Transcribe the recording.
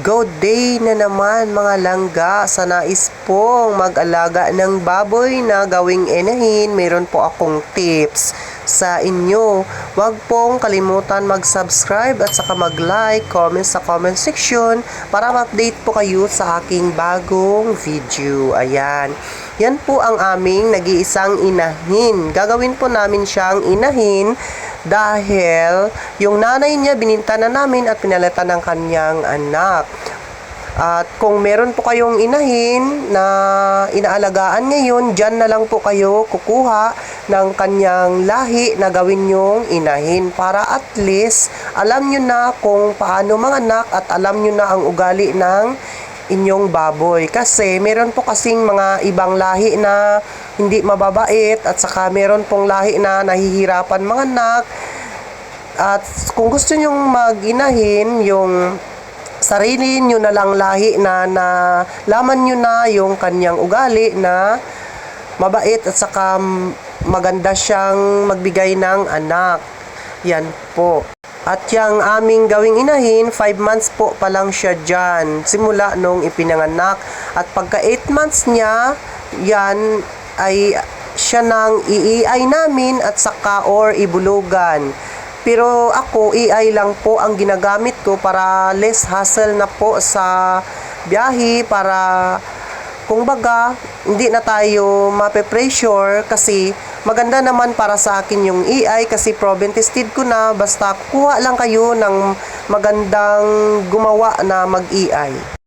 Good day na naman mga langga sa nais pong mag-alaga ng baboy na gawing enahin. Meron po akong tips sa inyo. Huwag pong kalimutan mag-subscribe at saka mag-like, comment sa comment section para ma-update po kayo sa aking bagong video. Ayan. Yan po ang aming nag-iisang inahin. Gagawin po namin siyang inahin dahil yung nanay niya bininta na namin at pinalitan ng kanyang anak. At kung meron po kayong inahin na inaalagaan ngayon, dyan na lang po kayo kukuha ng kanyang lahi na gawin yung inahin para at least alam nyo na kung paano manganak at alam nyo na ang ugali ng inyong baboy. Kasi meron po kasing mga ibang lahi na hindi mababait at saka meron pong lahi na nahihirapan mga anak. At kung gusto nyong mag-inahin yung sarili nyo na lang lahi na, na laman nyo na yung kanyang ugali na mabait at saka maganda siyang magbigay ng anak. Yan po. At yung aming gawing inahin, 5 months po pa lang siya dyan. Simula nung ipinanganak. At pagka 8 months niya, yan ay siya nang iiay namin at saka or ibulugan. Pero ako, EI lang po ang ginagamit ko para less hassle na po sa biyahe para kung baga, hindi na tayo mape-pressure kasi maganda naman para sa akin yung EI kasi proven ko na basta kuha lang kayo ng magandang gumawa na mag-EI.